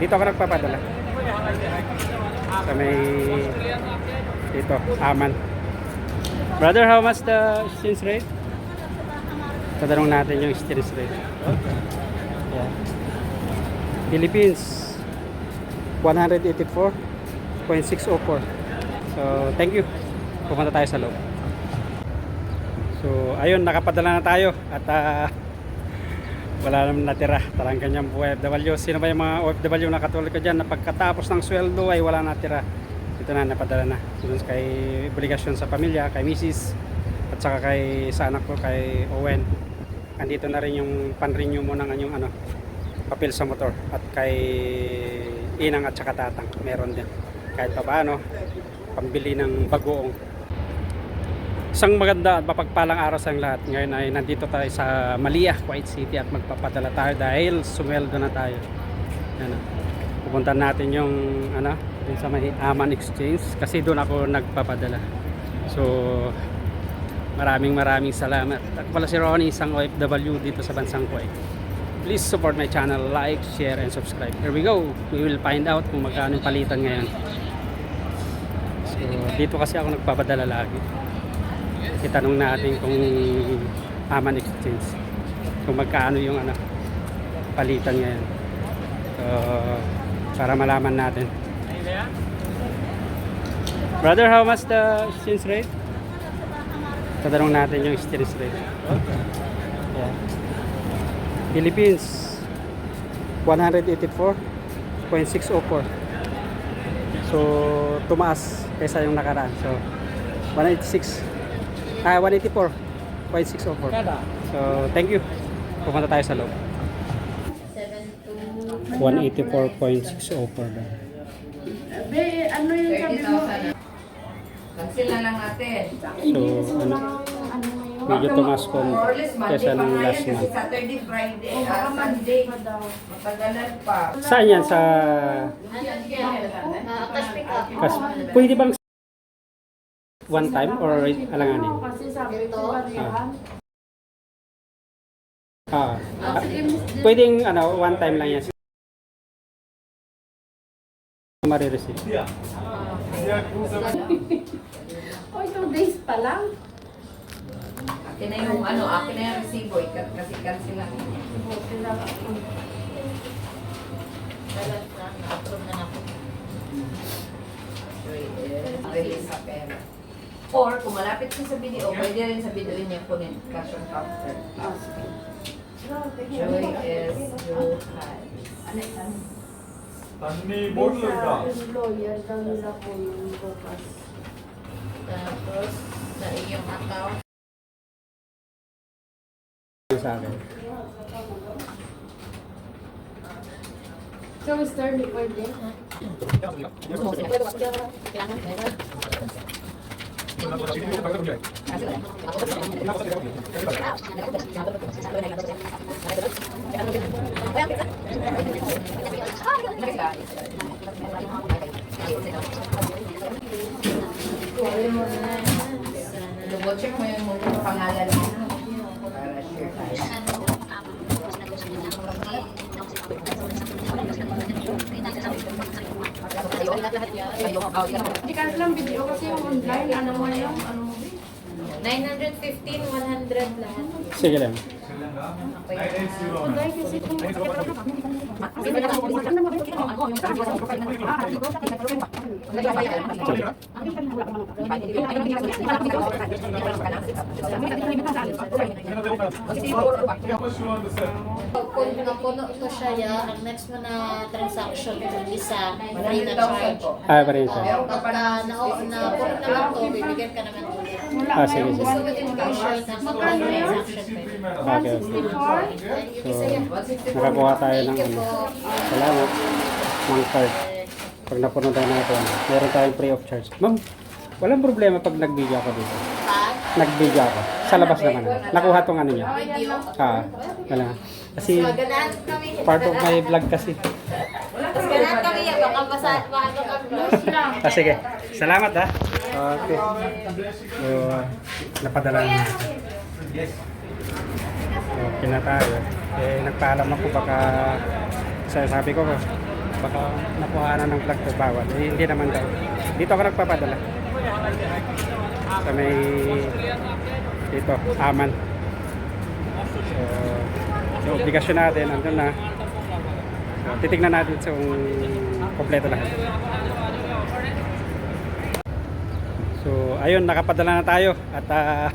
Dito ako nagpapadala. Sa may dito, Aman. Brother, how much the exchange rate? Tatanong natin yung exchange rate. Yeah. Philippines 184.604. So, thank you. Pupunta tayo sa loob. So, ayun, nakapadala na tayo at ah, wala naman natira. Tarang kanyang OFW. Sino ba yung mga OFW na katulad ko dyan na pagkatapos ng sweldo ay wala natira. Ito na, napadala na. Doon kay obligasyon sa pamilya, kay misis, at saka kay sa anak ko, kay Owen. Andito na rin yung pan-renew mo ng yung ano, papel sa motor. At kay Inang at saka Tatang, meron din. Kahit pa paano, pambili ng bagoong Isang maganda at mapagpalang araw sa lahat. Ngayon ay nandito tayo sa Malia, Kuwait City at magpapadala tayo dahil sumweldo na tayo. Ano, pupunta natin yung ano, dun sa may Aman Exchange kasi doon ako nagpapadala. So maraming maraming salamat. At pala si Ronnie, isang OFW dito sa bansang Kuwait. Please support my channel, like, share, and subscribe. Here we go. We will find out kung magkano palitan ngayon. So, dito kasi ako nagpapadala lagi itanong natin kung Aman Exchange. Kung magkano yung ano palitan ngayon. So, para malaman natin. Brother how much the exchange rate? tatanong natin yung exchange rate. Yeah. Philippines 184.604 so tumaas kaysa yung nakaraan. So 186 Ah, 184.604. So, thank you. Pupunta tayo sa loob. 184.604 daw. Be, ano yung sabi mo? 30,000. Cancel na lang natin. So, ano, Ano ngayon? medyo tumaas ko kesa yan last month. Saturday, Friday, ah, baka Sunday. Monday pa daw. Matagalan pa. Saan yan? Sa... Kas, pwede bang one time or alanganin? Kasi sabi ko, barihan. Ah, ah, pwedeng ano, one time lang yan. Marireceive. Oh, two days pa lang. Akin na yung ano, akin na yung resibo. ikat- Kasi cancel lang. Buti lang ako. Release sa pera. Or kung malapit siya sa video, pwede rin sa video niya kunin cash on counter. Joy is Joe Hives. Tanmi Bortler ka. Lawyer daw nila po yung bukas. Tapos, sa iyong account. So, we start recording, ha? Huh? Check mo yung mga pangalan mo. Lang video online, ano mo yung, ano mo. 915, 100 lahat. Sige lang. Much you? Kung napuno ko siya, ya, ang next mo na transaction yung isa, free na 100,000 charge. po. Ah, pa rin siya. Pa Pagka na na, na puno na lang to, bibigyan ka naman ulit. Ah, sige, sige. Gusto ko din yung short na magkano transaction pa yun. Okay, okay. 164? Thank you, Sir. 164. Nakakuha tayo ng ano. po. Salamat. Mang card. Pag napuno tayo ng ito, meron tayong free of charge. Ma'am, walang problema pag nag-video ako dito. Pag Nag-video ako. Sa labas naman. Nakuha tong ano niya. Ah, wala. Kasi part of my vlog kasi. Kami yan, baka masa, baka mag-close lang. Ah, sige. Salamat ha. Okay. So, napadala na natin. Okay na tayo. Eh, nagpaalam ako baka sa sabi ko, baka nakuha na ng vlog to bawal. Eh, hindi naman daw. Dito ako nagpapadala. Sa may dito, Aman. Yung obligasyon natin, andun na. Titignan natin kung kompleto lahat. So, ayun, nakapadala na tayo at ah,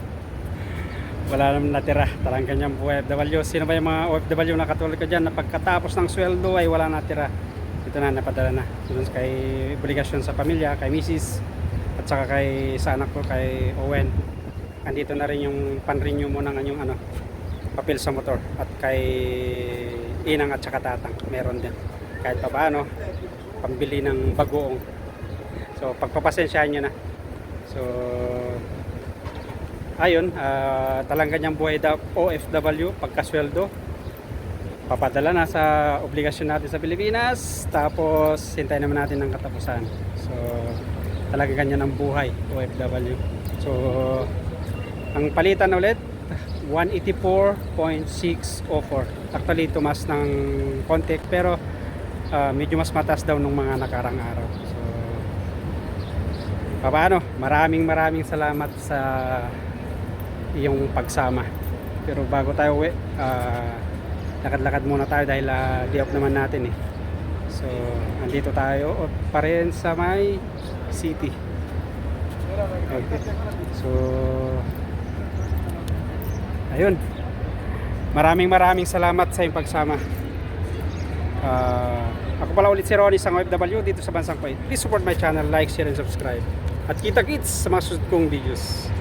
wala naman natira. Tarang kanyang OFW. Sino ba yung mga OFW na katulad ko dyan na pagkatapos ng sweldo ay wala natira. Ito na, napadala na. Doon kay obligasyon sa pamilya, kay misis, at saka kay sa anak ko, kay Owen. Andito na rin yung pan-renew mo ng anyong ano, papel sa motor. At kay Inang at saka Tatang, meron din. Kahit pa paano, pambili ng bagoong. So, pagpapasensyahan nyo na. So, ayun, uh, talanggan niyang buhay daw OFW pagkasweldo. Papadala na sa obligasyon natin sa Pilipinas. Tapos, hintayin naman natin ng katapusan. So, talaga ganyan ang buhay OFW. So, ang palitan ulit 184.604. Actually, tumas ng konti pero ah, medyo mas mataas daw nung mga nakarang araw. So, paano? Maraming maraming salamat sa iyong pagsama. Pero bago tayo uwi, ah, lakad-lakad muna tayo dahil ah, day off naman natin eh. So, andito tayo pa rin sa may city. Okay. So, ayun. Maraming maraming salamat sa iyong pagsama. Ah, ako pala ulit si Ronnie sa OFW dito sa Bansang Kuwait. Please support my channel, like, share, and subscribe. At kita-kits sa mga susunod kong videos.